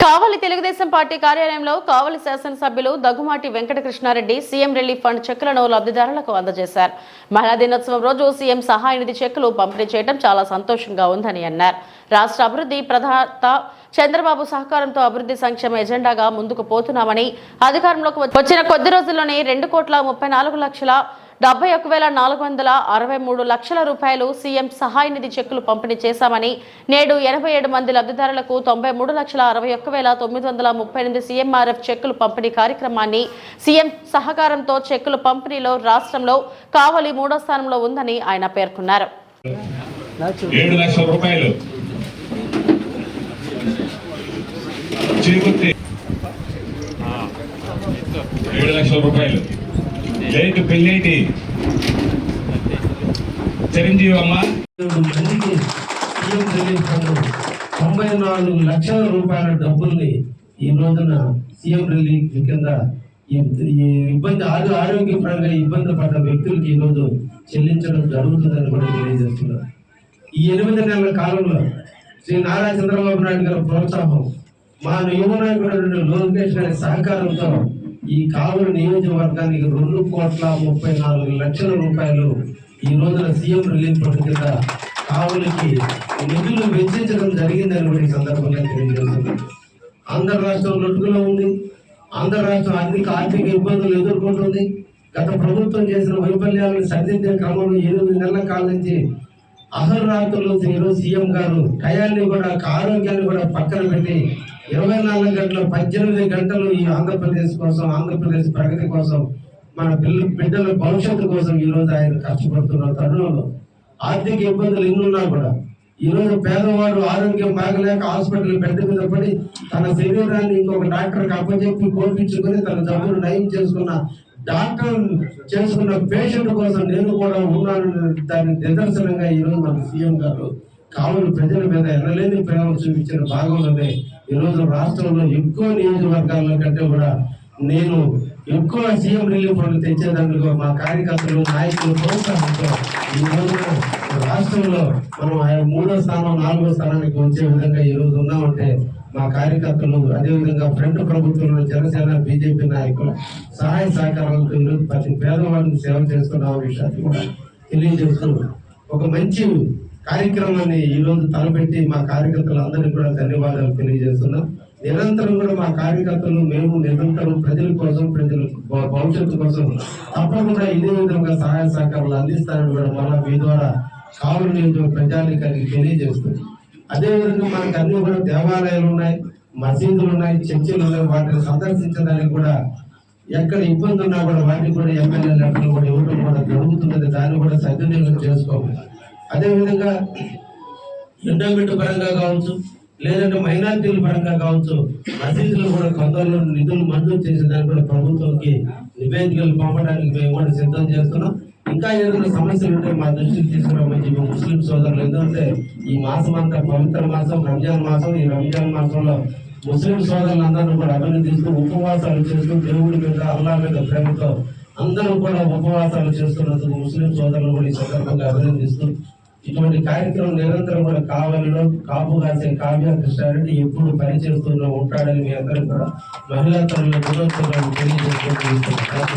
కావలి Telugu Desam party కార్యాలయంలో కావలి శాసనసభ్యులు Daggumati Venkatakrishna Reddy CM relief fund చెక్కులను లబ్ధిదారులకు అందజేశారు. మహిళా దినోత్సవం రోజు సీఎం సహాయ నిధి చెక్కులు పంపిణీ చేయడం చాలా సంతోషంగా ఉందని అన్నారు. రాష్ట్ర అభివృద్ధి ప్రధాత చంద్రబాబు సహకారంతో అభివృద్ధి సంక్షేమ ఎజెండాగా ముందుకు పోతున్నామని అధికారంలోకి వచ్చిన కొద్ది రోజుల్లోనే రెండు కోట్ల ముప్పై నాలుగు లక్షల డెబ్బై ఒక వేల నాలుగు వందల అరవై మూడు లక్షల రూపాయలు సీఎం సహాయ నిధి చెక్కులు పంపిణీ చేశామని నేడు ఎనభై ఏడు మంది లబ్ధిదారులకు తొంభై మూడు లక్షల అరవై ఒక్క వేల తొమ్మిది వందల ముప్పై ఎనిమిది సీఎంఆర్ఎఫ్ చెక్కులు పంపిణీ కార్యక్రమాన్ని సీఎం సహకారంతో చెక్కులు పంపిణీలో రాష్ట్రంలో కావలి మూడో స్థానంలో ఉందని ఆయన పేర్కొన్నారు. ఏడు లక్షల రూపాయలు. ఏడు లక్షల రూపాయలు. లేటు పెళ్ళేటి? చిరంజీవి అమ్మ. మందికి సీఎం రిలీఫ్ ఫండ్ తొంభై నాలుగు లక్షల రూపాయల డబ్బుల్ని ఈ రోజున సీఎం రిలీఫ్ కింద ఇబ్బంది ఆరు ఆరోగ్యపరంగా ఇబ్బంది పడ్డ వ్యక్తులకి ఈ రోజు చెల్లించడం జరుగుతుందని కూడా తెలియజేస్తున్నారు ఈ ఎనిమిది నెలల కాలంలో శ్రీ నారా చంద్రబాబు నాయుడు గారి ప్రోత్సాహం మా యువ నాయకుడు లోకేష్ గారి సహకారంతో ఈ కావలి నియోజకవర్గానికి రెండు కోట్ల ముప్పై నాలుగు లక్షల రూపాయలు ఈ రోజున సీఎం రిలీఫ్ ఫండ్ కింద కావలికి నిధులు వెచ్చించడం జరిగిందని కూడా ఈ సందర్భంగా తెలియజేస్తుంది ఆంధ్ర రాష్ట్రం లొట్టుకులో ఉంది. ఆంధ్ర రాష్ట్రం అధిక ఆర్థిక ఇబ్బందులు ఎదుర్కొంటుంది. గత ప్రభుత్వం చేసిన వైఫల్యాలను సరిదిద్దే క్రమంలో ఎనిమిది నెలల కాలం నుంచి అహర్రాత్రులు ఈరోజు సీఎం గారు టయాన్ని కూడా ఆరోగ్యాన్ని కూడా పక్కన పెట్టి ఇరవై నాలుగు గంటలు పద్దెనిమిది గంటలు ఈ ఆంధ్రప్రదేశ్ కోసం ఆంధ్రప్రదేశ్ ప్రగతి కోసం మన పిల్ల బిడ్డల భవిష్యత్తు కోసం ఈ రోజు ఆయన కష్టపడుతున్న తరుణంలో. ఆర్థిక ఇబ్బందులు ఎన్నున్నా కూడా ఈ రోజు పేదవాడు ఆరోగ్యం బాగలేక హాస్పిటల్ బెడ్ మీద పడి తన శరీరాన్ని ఇంకొక డాక్టర్కి అప్పచెప్పి కోపించుకొని తన జబ్బును నయం చేసుకున్న డాక్టర్ చేసుకున్న పేషెంట్ కోసం నేను కూడా ఉన్నాను దాని నిదర్శనంగా ఈరోజు మన సీఎం గారు కావులు ప్రజల మీద ఎనలేని ప్రేమ చూపించిన భాగంలోనే ఈ రోజు రాష్ట్రంలో ఎక్కువ నియోజకవర్గాల కంటే కూడా నేను ఎక్కువ సీఎం రిలీఫ్ ఫండ్ తెచ్చేదానికి మా కార్యకర్తలు నాయకులు ప్రోత్సాహంతో ఈరోజు రాష్ట్రంలో మనం ఆ మూడో స్థానం నాలుగో స్థానానికి వచ్చే విధంగా ఈ రోజు ఉన్నామంటే మా కార్యకర్తలు అదేవిధంగా ఫ్రంట్ ప్రభుత్వంలో జనసేన బీజేపీ నాయకులు సహాయ సహకారాలతో ఈరోజు ప్రతి పేదవాడిని సేవ చేస్తున్న విషయాన్ని కూడా తెలియజేస్తున్నాం ఒక మంచి కార్యక్రమాన్ని ఈ రోజు తలపెట్టి మా కార్యకర్తలు అందరికీ కూడా ధన్యవాదాలు తెలియజేస్తున్నాం. నిరంతరం కూడా మా కార్యకర్తలు మేము నిరంతరం ప్రజల కోసం ప్రజల భవిష్యత్తు కోసం తప్పకుండా ఇదే విధంగా సహాయ సహకారాలు అందిస్తారని కూడా మన మీ ద్వారా కావులు నేను ప్రజానికి తెలియజేస్తుంది అదేవిధంగా మనకు అన్ని కూడా దేవాలయాలు ఉన్నాయి మసీదులు ఉన్నాయి చర్చిలు ఉన్నాయి వాటిని సందర్శించడానికి కూడా ఎక్కడ ఇబ్బంది ఉన్నా కూడా వాటిని కూడా ఎమ్మెల్యే లెక్కలు కూడా ఇవ్వడం కూడా జరుగుతున్నది. దాన్ని కూడా సద్వినియోగం చేసుకోవాలి. అదేవిధంగా ఎండోమెంట్ పరంగా కావచ్చు లేదంటే మైనార్టీల పరంగా కావచ్చు మసీదులు కూడా కొందరు నిధులు మంజూరు చేసేదానికి కూడా ప్రభుత్వంకి నివేదికలు పంపడానికి మేము కూడా సిద్ధం చేస్తున్నాం. ఇంకా ఏదైనా సమస్యలు ఉంటే మా దృష్టికి తీసుకురామని ముస్లిం సోదరులు ఎందుకంటే ఈ మాసం అంతా పవిత్ర మాసం రంజాన్ మాసం ఈ రంజాన్ మాసంలో ముస్లిం సోదరులందరూ కూడా అభినందిస్తూ ఉపవాసాలు చేస్తూ దేవుడి మీద అల్లా మీద ప్రేమతో అందరూ కూడా ఉపవాసాలు చేస్తున్నందుకు ముస్లిం సోదరులు కూడా ఈ సందర్భంగా అభినందిస్తూ ఇటువంటి కార్యక్రమం నిరంతరం కూడా కావాలలో కాపు కాసే కావ్య కృష్ణారెడ్డి ఎప్పుడు పనిచేస్తూనే ఉంటాడని మీ అందరూ కూడా మహిళా తల్లుల దినోత్సవాన్ని తెలియజేస్తూ